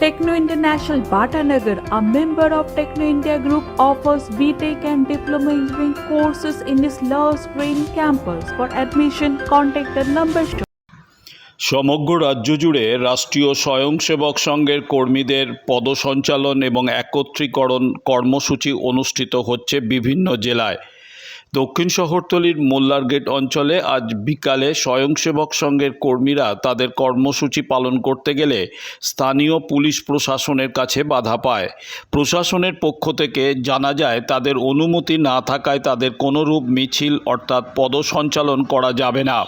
Techno International Bhatanagar, a member of Techno India Group, offers BTEC and Diploma Engineering courses in its Love Green campus. For admission, contact the number shown. সমগ্র রাজ্য জুড়ে রাষ্ট্রীয় স্বয়ংসেবক সংঘের কর্মীদের পদসঞ্চালন এবং একত্রীকরণ কর্মসূচি অনুষ্ঠিত হচ্ছে বিভিন্ন জেলায় দক্ষিণ শহরতলির মোল্লার গেট অঞ্চলে আজ বিকালে স্বয়ংসেবক সংঘের কর্মীরা তাদের কর্মসূচি পালন করতে গেলে স্থানীয় পুলিশ প্রশাসনের কাছে বাধা পায়। প্রশাসনের পক্ষ থেকে জানা যায়, তাদের অনুমতি না থাকায় তাদের কোনোরূপ মিছিল অর্থাৎ পদসঞ্চালন করা যাবে না।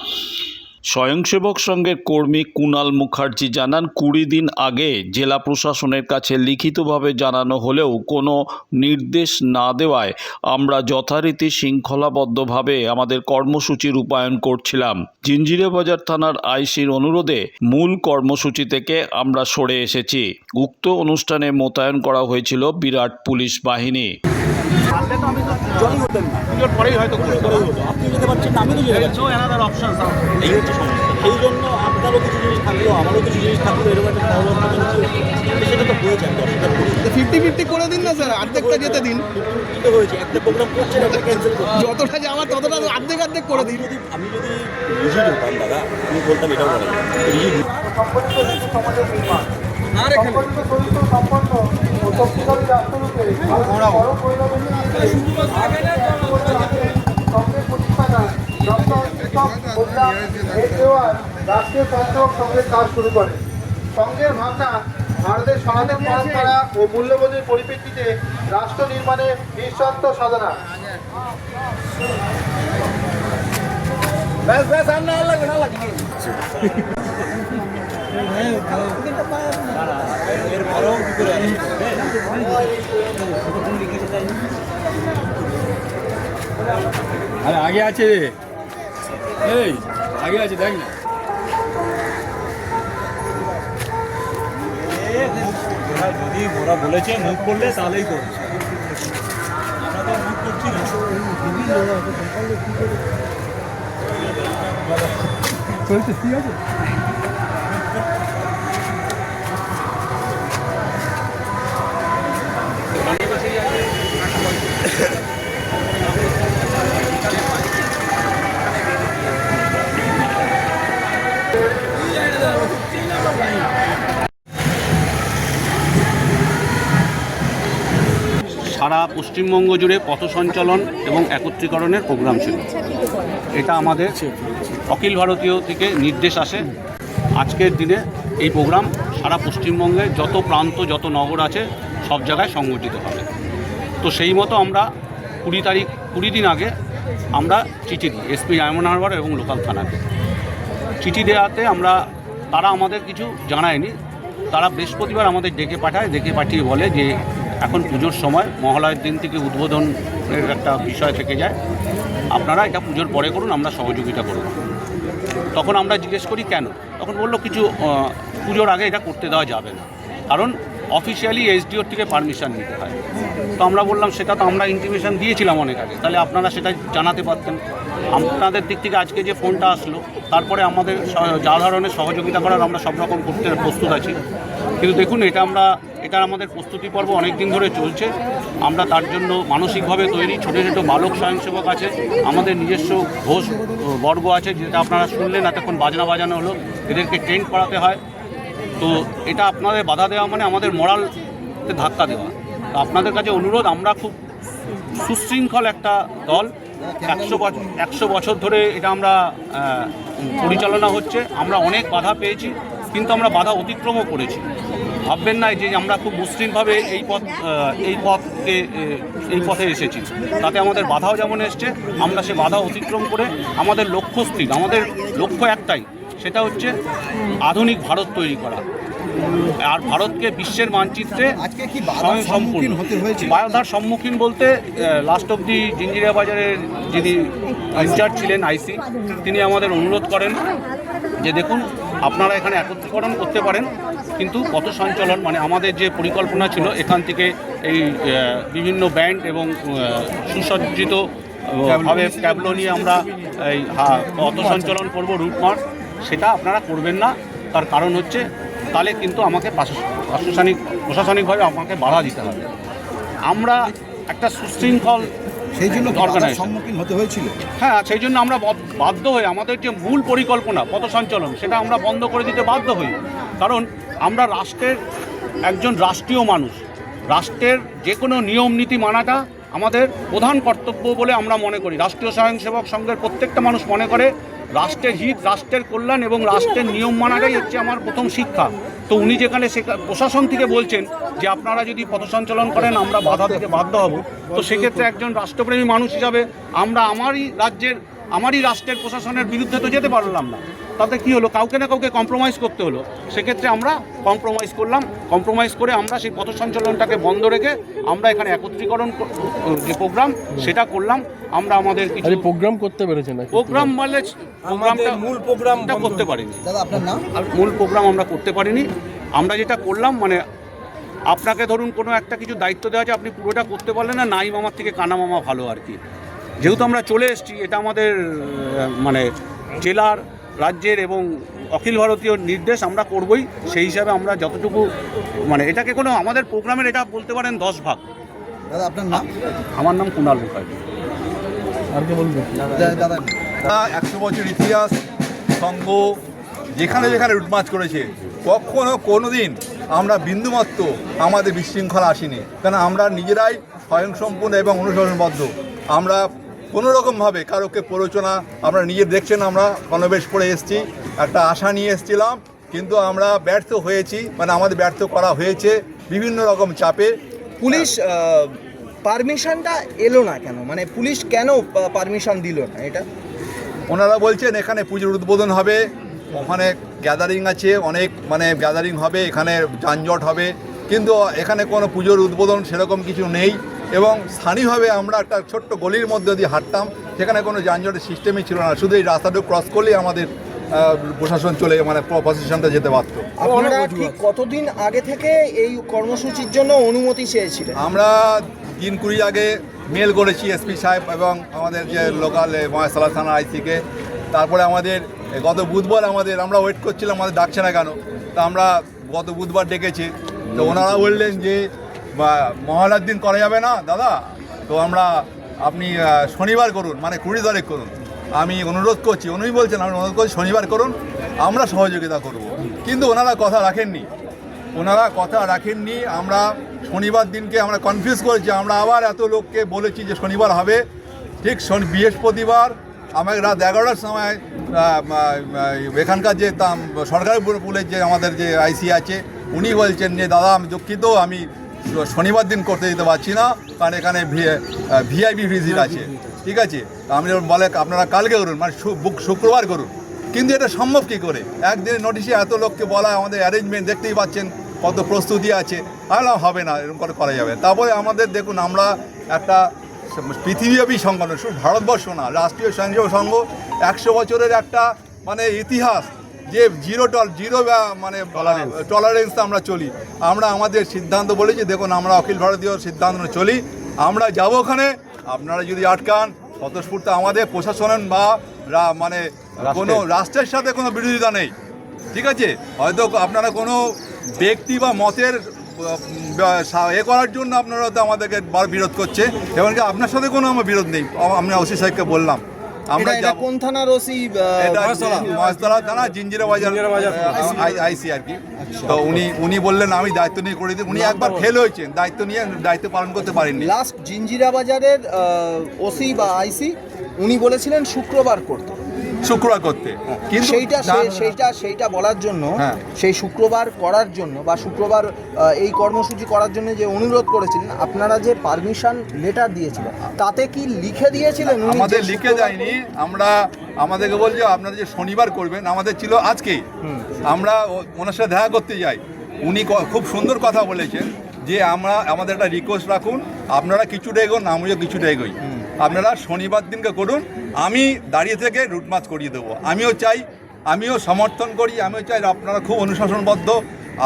স্বয়ংসেবক সংঘের কর্মী কুণাল মুখার্জি জানান, কুড়ি দিন আগে জেলা প্রশাসনের কাছে লিখিতভাবে জানানো হলেও কোনো নির্দেশ না দেওয়ায় আমরা যথারীতি শৃঙ্খলাবদ্ধভাবে আমাদের কর্মসূচি রূপায়ণ করছিলাম। জিঞ্জিরাবাজার থানার আইসির অনুরোধে মূল কর্মসূচি থেকে আমরা সরে এসেছি। উক্ত অনুষ্ঠানে মোতায়েন করা হয়েছিল বিরাট পুলিশ বাহিনী। জলই হতেন না পুজোর পরেই হয়তো করতে হতো আপনি যেতে পারছেন আমি তো যেতে পারছি। অ্যানাদার অপশন এই হচ্ছে সমস্যা। এই জন্য আপনারও কিছু জিনিস থাকল আমারও কিছু জিনিস থাকল এরকম একটা সেটা তো ফিফটি ফিফটি করে দিন না স্যার অর্ধেকটা যেতে দিন। হয়েছে একটা প্রোগ্রাম করছেন একটা ক্যান্সেল যতটা যাওয়ার ততটা অর্ধেক অর্ধেক করে দিন। যদি আমি যদি রিজিড হতাম দাদা আমি বলতাম এটাও বলেন। রিজিড সঙ্গে রাষ্ট্রীয় স্বয়ংসেবক সংঘের কাজ শুরু করে। সংঘের ভাষা ভারতের সনাতন পরম্পরা ও মূল্যবোধের পরিপ্রেক্ষিতে রাষ্ট্র নির্মাণে নিঃস্বার্থ সাধনা। ব্যাস ব্যাস আর না লাগে না লাগে। আরে আগে আছে এই আগে আছে দেখ না। যদি ওরা বলেছে মুখ করলে তাহলেই করবে। সারা পশ্চিমবঙ্গ জুড়ে পথ সঞ্চালন এবং একত্রীকরণের প্রোগ্রাম ছিল। এটা আমাদের অখিল ভারতীয় থেকে নির্দেশ আসে। আজকের দিনে এই প্রোগ্রাম সারা পশ্চিমবঙ্গে যত প্রান্ত, যত নগর আছে, সব জায়গায় সংগঠিত হবে। তো সেই মতো আমরা কুড়ি তারিখ, কুড়ি দিন আগে আমরা চিঠি দিই এসপি ডায়মন্ড হারবার এবং লোকাল থানাকে। চিঠি দেওয়াতে আমরা, তারা আমাদের কিছু জানায়নি। তারা বৃহস্পতিবার আমাদের ডেকে পাঠায়, ডেকে পাঠিয়ে বলে যে এখন পুজোর সময় মহালয়ের দিন থেকে উদ্বোধনের একটা বিষয় থেকে যায়। আপনারা এটা পুজোর পরে করুন, আমরা সহযোগিতা করব। তখন আমরা জিজ্ঞেস করি, কেন? তখন বলল, কিছু পুজোর আগে এটা করতে দেওয়া যাবে না। কারণ অফিসিয়ালি এসডিওর থেকে পারমিশন নিতে হয়। তো আমরা বললাম, সেটা তো আমরা ইন্টিমেশন দিয়েছিলাম অনেক আগে। তাহলে আপনারা সেটা জানাতে পারতেন। আপনাদের দিক থেকে আজকে যে ফোনটা আসলো, তারপরে আমাদের যা ধরনের সহযোগিতা করার আমরা সব রকম করতে প্রস্তুত আছি। কিন্তু দেখুন, এটা আমরা, এটা আমাদের প্রস্তুতি পর্ব অনেক দিন ধরে চলছে। আমরা তার জন্য মানসিকভাবে তৈরি, ছোটো ছোটো বালক স্বয়ংসেবক আছে, আমাদের নিজস্ব ঘোষ বর্গ আছে, যেটা আপনারা শুনলেন, এতক্ষণ বাজনা বাজানো হলো। এদেরকে ট্রেন করাতে হয়। তো এটা আপনাদের বাধা দেওয়া মানে আমাদের মরালকে ধাক্কা দেওয়া। তো আপনাদের কাছে অনুরোধ, আমরা খুব সুশৃঙ্খল একটা দল। একশো বছর একশো বছর ধরে এটা আমরা পরিচালনা হচ্ছে। আমরা অনেক বাধা পেয়েছি, কিন্তু আমরা বাধা অতিক্রমও করেছি। ভাববেন না যে আমরা খুব মসৃণভাবে এই পথ এই পথকে এই পথে এসেছি। তাতে আমাদের বাধাও যেমন এসছে, আমরা সে বাধা অতিক্রম করে আমাদের লক্ষ্য স্থির, আমাদের লক্ষ্য একটাই। সেটা হচ্ছে আধুনিক ভারত তৈরি করা। আর ভারতকে বিশ্বের মানচিত্রে আজকে কি স্বয়ং সম্পূর্ণ। বাধার সম্মুখীন বলতে লাস্ট অব দি জিঞ্জিরা বাজারের যিনি ইনচার্জ ছিলেন আইসি তিনি আমাদের অনুরোধ করেন যে দেখুন আপনারা এখানে একত্রীকরণ করতে পারেন কিন্তু পথ সঞ্চালন মানে আমাদের যে পরিকল্পনা ছিল এখান থেকে এই বিভিন্ন ব্যান্ড এবং সুসজ্জিত ভাবে ক্যাবলো নিয়ে আমরা এই হা- পথ সঞ্চালন করব রুট মার্চ। সেটা আপনারা করবেন না। তার কারণ হচ্ছে তাহলে কিন্তু আমাকে প্রশাসনিক প্রশাসনিকভাবে আমাকে বাধা দিতে হবে। আমরা একটা সুশৃঙ্খল সেই জন্য. সম্মুখীন হতে হয়েছিল। হ্যাঁ সেই জন্য আমরা বাধ্য হয়ে আমাদের যে মূল পরিকল্পনা পথ সঞ্চালন সেটা আমরা বন্ধ করে দিতে বাধ্য হই। কারণ আমরা রাষ্ট্রের একজন রাষ্ট্রীয় মানুষ। রাষ্ট্রের যে কোনো নিয়ম নীতি মানাটা আমাদের প্রধান কর্তব্য বলে আমরা মনে করি। রাষ্ট্রীয় স্বয়ংসেবক সংঘের প্রত্যেকটা মানুষ মনে করে রাষ্ট্রের হিত, রাষ্ট্রের কল্যাণ এবং রাষ্ট্রের নিয়ম মানাটাই হচ্ছে আমার প্রথম শিক্ষা। তো উনি যেখানে প্রশাসন থেকে বলছেন যে আপনারা যদি পথ সঞ্চালন করেন, আমরা বাধা দিতে বাধ্য হব। তো সেক্ষেত্রে একজন রাষ্ট্রপ্রেমী মানুষ হিসাবে আমরা আমারই রাজ্যের, আমারই রাষ্ট্রের প্রশাসনের বিরুদ্ধে তো যেতে পারলাম না। তাতে কি হলো? কাউকে না কাউকে কম্প্রোমাইজ করতে হলো। সেক্ষেত্রে আমরা কম্প্রোমাইজ করলাম। কম্প্রোমাইজ করে আমরা সেই পথ সঞ্চালনটাকে বন্ধ রেখে আমরা এখানে একত্রীকরণ যে প্রোগ্রাম সেটা করলাম। আমরা আমাদের কিছু প্রোগ্রাম করতে পেরেছেন নাকি? প্রোগ্রাম মানে প্রোগ্রামটা মূল প্রোগ্রামটা করতে পারিনি। দাদা আপনার নাম? মূল প্রোগ্রাম আমরা করতে পারিনি। আমরা যেটা করলাম মানে আপনাকে ধরুন কোনো একটা কিছু দায়িত্ব দেওয়া আছে আপনি পুরোটা করতে পারলেন না নাই মামার থেকে কানা মামা ভালো আর কি। যেহেতু আমরা চলে এসেছি এটা আমাদের মানে জেলার রাজ্যের এবং অখিল ভারতীয় নির্দেশ আমরা করবই সেই হিসাবে আমরা যতটুকু মানে এটাকে কোনো আমাদের প্রোগ্রামের এটা বলতে পারেন দশ ভাগ। দাদা আপনার নাম? আমার নাম কুণাল মুখার্জি। আর কে বলবে? দাদা একশো বছর ইতিহাস সংঘ যেখানে যেখানে রুটমাচ করেছে কখনো কোনো দিন আমরা বিন্দুমাত্র আমাদের বিশৃঙ্খলা আসেনি। কেন আমরা নিজেরাই স্বয়ংসম্পূর্ণ এবং অনুসরণবদ্ধ। আমরা কোনো রকমভাবে কারোকে প্ররোচনা আমরা নিজে দেখছেন আমরা গণবেশ করে এসেছি একটা আশা নিয়ে এসেছিলাম কিন্তু আমরা ব্যর্থ হয়েছি মানে আমাদের ব্যর্থ করা হয়েছে বিভিন্ন রকম চাপে। পুলিশ পারমিশনটা এলো না কেন? মানে পুলিশ কেন পারমিশন দিল না এটা? ওনারা বলছেন এখানে পুজোর উদ্বোধন হবে ওখানে গ্যাদারিং আছে অনেক মানে গ্যাদারিং হবে এখানে যানজট হবে কিন্তু এখানে কোনো পুজোর উদ্বোধন সেরকম কিছু নেই। এবং স্থানীয়ভাবে আমরা একটা ছোট্ট গলির মধ্যে দিয়ে হাঁটতাম সেখানে কোনো যানজটের সিস্টেমই ছিল না। শুধু এই রাস্তাটা ক্রস করলেই আমাদের প্রশাসন চলে মানে প্রশাসনটা যেতে পারতো আপনারা ঠিক কতদিন আগে থেকে এই কর্মসূচির জন্য অনুমতি চেয়েছিলেন? আমরা দিন কুড়ি আগে মেল করেছি এসপি সাহেব এবং আমাদের যে লোকাল মহেশতলা থানা আইসিকে তারপরে আমাদের গত বুধবার আমাদের আমরা ওয়েট করছিলাম আমাদের ডাকছে না কেন? তা আমরা গত বুধবার ডেকেছি। তো ওনারা বললেন যে বা, মহালয়ার দিন করা যাবে না দাদা। তো আমরা আপনি শনিবার করুন মানে কুড়ি তারিখ করুন। আমি অনুরোধ করছি উনি বলছেন আমি অনুরোধ করছি শনিবার করুন আমরা সহযোগিতা করব। কিন্তু ওনারা কথা রাখেননি। ওনারা কথা রাখেননি আমরা শনিবার দিনকে আমরা কনফিউজ করেছি আমরা আবার এত লোককে বলেছি যে শনিবার হবে। ঠিক শনি বৃহস্পতিবার আমাকে রাত এগারোটার সময় এখানকার যে সরকারি পুলের যে আমাদের যে আইসি আছে উনি বলছেন যে দাদা আমি দুঃখিত আমি শনিবার দিন করতে দিতে পারছি না কারণ এখানে ভিআইপি ভিজিট আছে। ঠিক আছে? আমি বলে আপনারা কালকে করুন মানে শুক্রবার করুন। কিন্তু এটা সম্ভব কী করে? একদিনের নোটিশে এত লোককে বলা আমাদের অ্যারেঞ্জমেন্ট দেখতেই পাচ্ছেন কত প্রস্তুতি আছে। আমি বললাম, হবে না এরকম করে করা যাবে তারপরে আমাদের দেখুন আমরা একটা পৃথিবীব্যাপী সংগঠন শুধু ভারতবর্ষ না রাষ্ট্রীয় স্বয়ংসেবক সংঘ একশো বছরের একটা মানে ইতিহাস যে জিরো টল জিরো মানে টলারেন্স আমরা চলি। আমরা আমাদের সিদ্ধান্ত বলেছি দেখুন আমরা অখিল ভারতীয় সিদ্ধান্ত চলি। আমরা যাব ওখানে। আপনারা যদি আটকান স্বতঃস্ফূর্ত আমাদের প্রশাসন বা মানে কোনো রাষ্ট্রের সাথে কোনো বিরোধিতা নেই। ঠিক আছে? হয়তো আপনারা কোনো ব্যক্তি বা মতের এ করার জন্য আপনারা হয়তো আমাদেরকে বার বিরোধ করছে। এমনকি আপনার সাথে কোনো আমার বিরোধ নেই। আমি ওসি সাহেবকে বললাম। আমরা কোন থানার ওসি মহেশতলা থানা জিঞ্জিরা বাজার। আইসি আর কি। তো উনি উনি বললেন আমি দায়িত্ব নিয়ে করে দিই। উনি একবার ফেল হয়েছেন। দায়িত্ব নিয়ে দায়িত্ব পালন করতে পারেননি। লাস্ট জিঞ্জিরা বাজারের ওসি বা আইসি উনি বলেছিলেন শুক্রবার করতে। শুক্রবার করতে। কিন্তু সেইটা সেইটা সেইটা বলার জন্য হ্যাঁ। সেই শুক্রবার করার জন্য বা শুক্রবার এই কর্মসূচি করার জন্য যে অনুরোধ করেছিলেন আপনারা যে পারমিশন লেটার দিয়েছিলেন তাতে কি লিখে দিয়েছিলেন আমাদের লিখে যায়নি আমরা আমাদেরকে বলছে আপনারা যে শনিবার করবেন আমাদের ছিল আজকেই আমরা ওনার সাথে দেখা করতে যাই। উনি খুব সুন্দর কথা বলেছেন যে আমরা আমাদের একটা রিকোয়েস্ট রাখুন আপনারা কিছুটা এগোন আমিও কিছুটা এগোই। আপনারা শনিবার দিনকে করুন আমি দাঁড়িয়ে থেকে রুট মাছ করিয়ে দেবো। আমিও চাই আমিও সমর্থন করি আমিও চাই আপনারা খুব অনুশাসনবদ্ধ।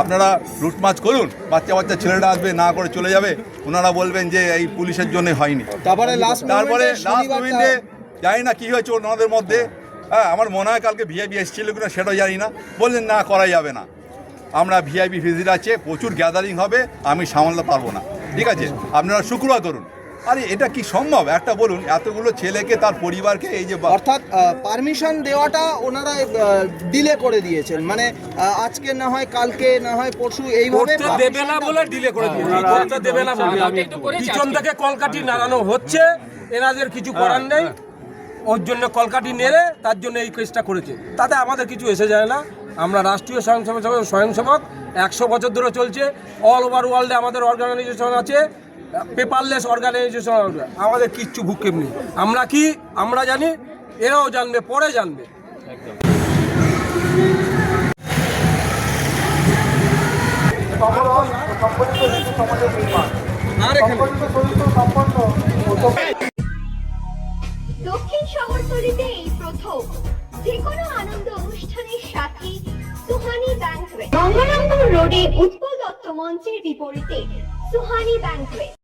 আপনারা রুট মাছ করুন বাচ্চা বাচ্চা ছেলেরা আসবে না করে চলে যাবে। ওনারা বলবেন যে এই পুলিশের জন্য হয়নি। তারপরে লাস্ট তারপরে লাস্ট মিনিটে জানি না কী হয়েছে ওনাদের মধ্যে। হ্যাঁ আমার মনে হয় কালকে ভিআইপি এসেছিল কিনা সেটাও জানি না। বললেন না করা যাবে না। আমরা ভিআইপি ভিজিট আছে প্রচুর গ্যাদারিং হবে আমি সামলাতে পারব না। ঠিক আছে? আপনারা শুক্রবার ধরুন আরে এটা কি সম্ভব? একটা বলুন এতগুলো ছেলেকে তার পরিবারকে এই যে অর্থাৎ পারমিশন দেওয়াটা ওনারা ডিলে করে দিয়েছেন। মানে আজকে না হয় কালকে না হয় পরশু এইভাবে দেবে না বলে ডিলে করে দিয়েছে। করতে দেবে না বলে। পিছন থেকে কলকাঠি নাড়ানো হচ্ছে। এনাদের কিছু করার নেই। ওর জন্য কলকাঠি নেড়ে তার জন্য এই কেসটা করেছে। তাতে আমাদের কিছু এসে যায় না। আমরা রাষ্ট্রীয় স্বয়ংসেবক স্বয়ংসেবক একশো বছর ধরে চলছে। অল ওভার ওয়ার্ল্ডে আমাদের অর্গানাইজেশন আছে। পেপারলেস অর্গানাইজেশন আমাদের কিচ্ছু ভূক্ষেপ নেই। আমরা কি? আমরা জানি, এরাও জানবে, পরে জানবে। দক্ষিণ শহরতলিতে এই প্রথম। যে কোনো আনন্দ অনুষ্ঠানের সাথে সুহানি রোডে উৎপল দত্ত মঞ্চের বিপরীতে Suhani banquet